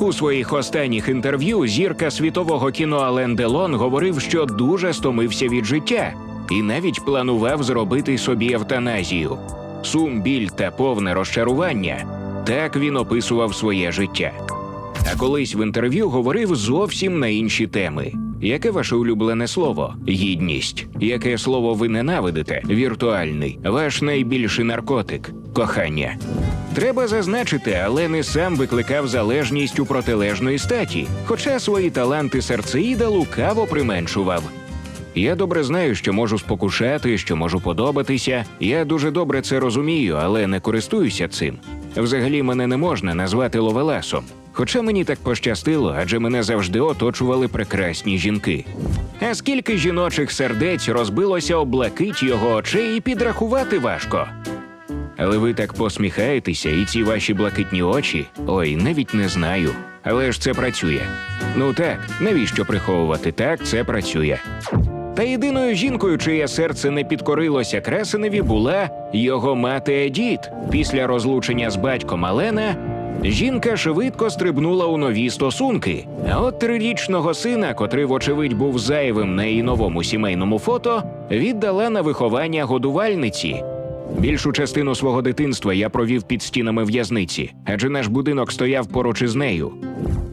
У своїх останніх інтерв'ю зірка світового кіно Ален Делон говорив, що дуже стомився від життя і навіть планував зробити собі евтаназію. Сум, біль та повне розчарування. Так він описував своє життя. А колись в інтерв'ю говорив зовсім на інші теми. Яке ваше улюблене слово? Гідність. Яке слово ви ненавидите? Віртуальний. Ваш найбільший наркотик кохання. Треба зазначити, але не сам викликав залежність у протилежної статі, хоча свої таланти серцеїда лукаво применшував. Я добре знаю, що можу спокушати, що можу подобатися. Я дуже добре це розумію, але не користуюся цим. Взагалі мене не можна назвати ловеласом. Хоча мені так пощастило, адже мене завжди оточували прекрасні жінки. А скільки жіночих сердець розбилося об блакить його очей і підрахувати важко. Але ви так посміхаєтеся, і ці ваші блакитні очі. Ой, навіть не знаю. Але ж це працює. Ну так, навіщо приховувати? Так, це працює. Та єдиною жінкою, чиє серце не підкорилося красеневі, була його мати Едіт. Після розлучення з батьком Алена жінка швидко стрибнула у нові стосунки. А от трирічного сина, котрий, вочевидь, був зайвим на її новому сімейному фото, віддала на виховання годувальниці. Більшу частину свого дитинства я провів під стінами в'язниці, адже наш будинок стояв поруч із нею.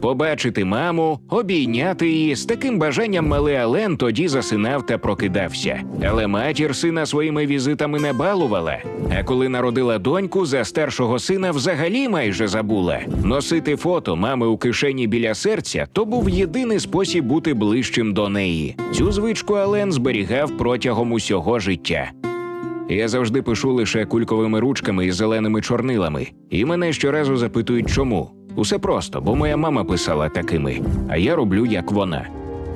Побачити маму, обійняти її з таким бажанням малий Ален тоді засинав та прокидався. Але матір сина своїми візитами не балувала. А коли народила доньку, за старшого сина взагалі майже забула. Носити фото мами у кишені біля серця то був єдиний спосіб бути ближчим до неї. Цю звичку Ален зберігав протягом усього життя. Я завжди пишу лише кульковими ручками і зеленими чорнилами, і мене щоразу запитують, чому. Усе просто, бо моя мама писала такими, а я роблю як вона.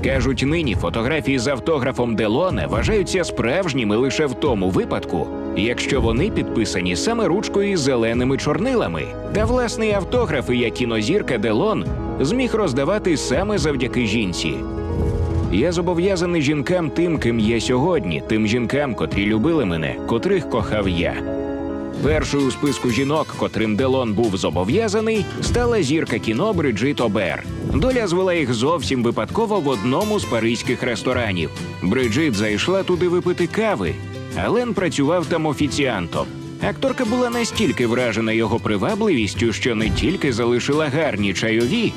Кажуть, нині фотографії з автографом Делоне вважаються справжніми лише в тому випадку, якщо вони підписані саме ручкою із зеленими чорнилами. Та власний автограф і як кінозірка Делон зміг роздавати саме завдяки жінці. Я зобов'язаний жінкам тим, ким є сьогодні, тим жінкам, котрі любили мене, котрих кохав я. Першою у списку жінок, котрим Делон був зобов'язаний, стала зірка кіно Бриджит Обер. Доля звела їх зовсім випадково в одному з паризьких ресторанів. Бриджит зайшла туди випити кави. Ален працював там офіціантом. Акторка була настільки вражена його привабливістю, що не тільки залишила гарні чайові,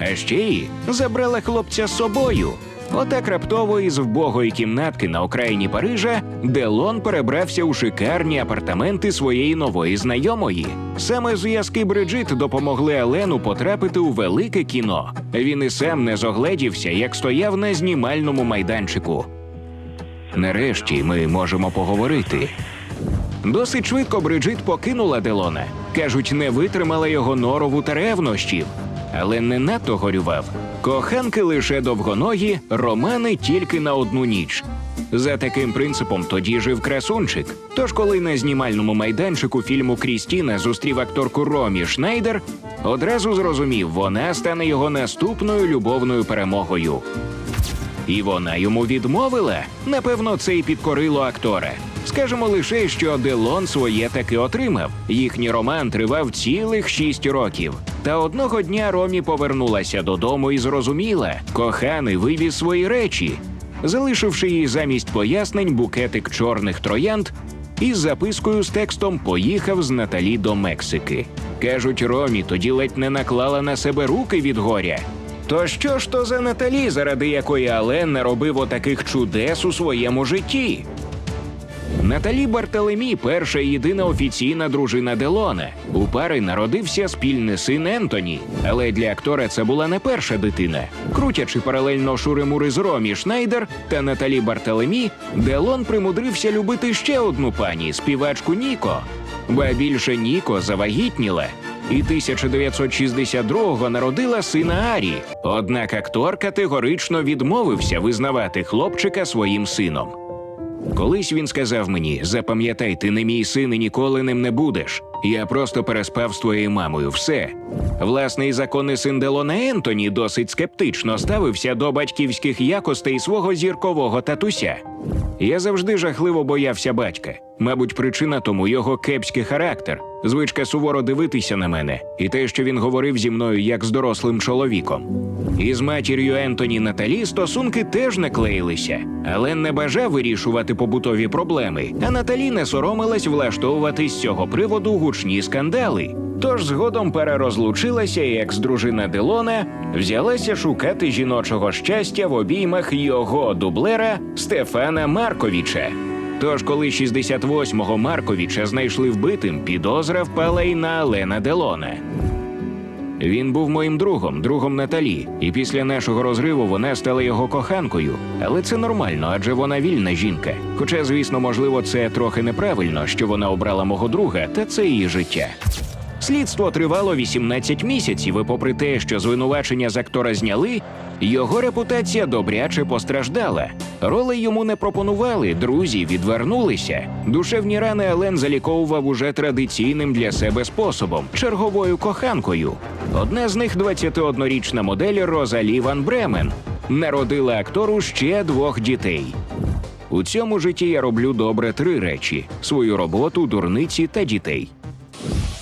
а ще й забрала хлопця з собою. Отак раптово із вбогої кімнатки на окраїні Парижа Делон перебрався у шикарні апартаменти своєї нової знайомої. Саме зв'язки Бриджит допомогли Алену потрапити у велике кіно. Він і сам не зогледівся, як стояв на знімальному майданчику. Нарешті ми можемо поговорити. Досить швидко Бриджит покинула Делона. Кажуть, не витримала його норову та ревнощів, але не надто горював. Коханки лише довгоногі, романи тільки на одну ніч. За таким принципом тоді жив красунчик. Тож, коли на знімальному майданчику фільму Крістіна зустрів акторку Ромі Шнайдер, одразу зрозумів, вона стане його наступною любовною перемогою. І вона йому відмовила. Напевно, це й підкорило актора. Скажемо лише, що Делон своє таки отримав. Їхній роман тривав цілих шість років. Та одного дня Ромі повернулася додому і зрозуміла, коханий вивіз свої речі, залишивши їй замість пояснень букетик чорних троянд із запискою з текстом Поїхав з Наталі до Мексики. Кажуть, Ромі тоді ледь не наклала на себе руки від горя. То що ж то за Наталі, заради якої Ален наробив отаких чудес у своєму житті? Наталі Бартелемі перша і єдина офіційна дружина Делона. У пари народився спільний син Ентоні, але для актора це була не перша дитина. Крутячи паралельно шури-мури з Ромі Шнайдер та Наталі Бартелемі, Делон примудрився любити ще одну пані співачку Ніко. Ба більше Ніко завагітніла. І 1962-го народила сина Арі. Однак актор категорично відмовився визнавати хлопчика своїм сином. Колись він сказав мені: запам'ятай, ти не мій син і ніколи ним не будеш. Я просто переспав з твоєю мамою. Все. Власний законний син Делона Ентоні досить скептично ставився до батьківських якостей свого зіркового татуся. Я завжди жахливо боявся батька. Мабуть, причина тому його кепський характер, звичка суворо дивитися на мене, і те, що він говорив зі мною як з дорослим чоловіком. Із матір'ю Ентоні Наталі стосунки теж не клеїлися, але не бажав вирішувати побутові проблеми. А Наталі не соромилась влаштовувати з цього приводу гучні скандали. Тож згодом пара розлучилася, і екс-дружина Делона взялася шукати жіночого щастя в обіймах його дублера Стефана Марковіча. Тож, коли 68-го Марковіча знайшли вбитим, підозра впала й на Алена Делона. Він був моїм другом, другом Наталі, і після нашого розриву вона стала його коханкою. Але це нормально, адже вона вільна жінка. Хоча, звісно, можливо, це трохи неправильно, що вона обрала мого друга, та це її життя. Слідство тривало 18 місяців, і попри те, що звинувачення з актора зняли, його репутація добряче постраждала. Роли йому не пропонували, друзі відвернулися. Душевні рани Елен заліковував уже традиційним для себе способом черговою коханкою. Одна з них 21-річна модель Розалі Ван Бремен. Народила актору ще двох дітей. У цьому житті я роблю добре три речі: свою роботу, дурниці та дітей.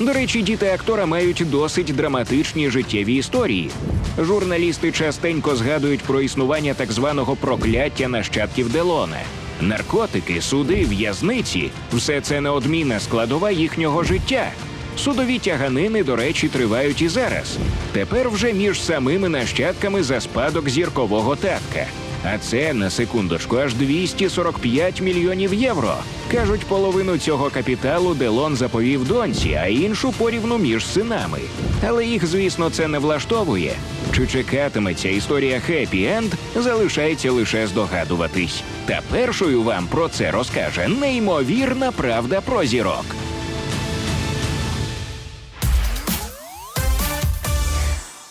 До речі, діти актора мають досить драматичні життєві історії. Журналісти частенько згадують про існування так званого прокляття нащадків Делоне. Наркотики, суди, в'язниці все це неодмінна складова їхнього життя. Судові тяганини, до речі, тривають і зараз. Тепер вже між самими нащадками за спадок зіркового татка. А це на секундочку аж 245 мільйонів євро. Кажуть, половину цього капіталу Делон заповів доньці, а іншу порівну між синами. Але їх, звісно, це не влаштовує. Чи чекатиметься історія хеппі енд, залишається лише здогадуватись. Та першою вам про це розкаже неймовірна правда про зірок.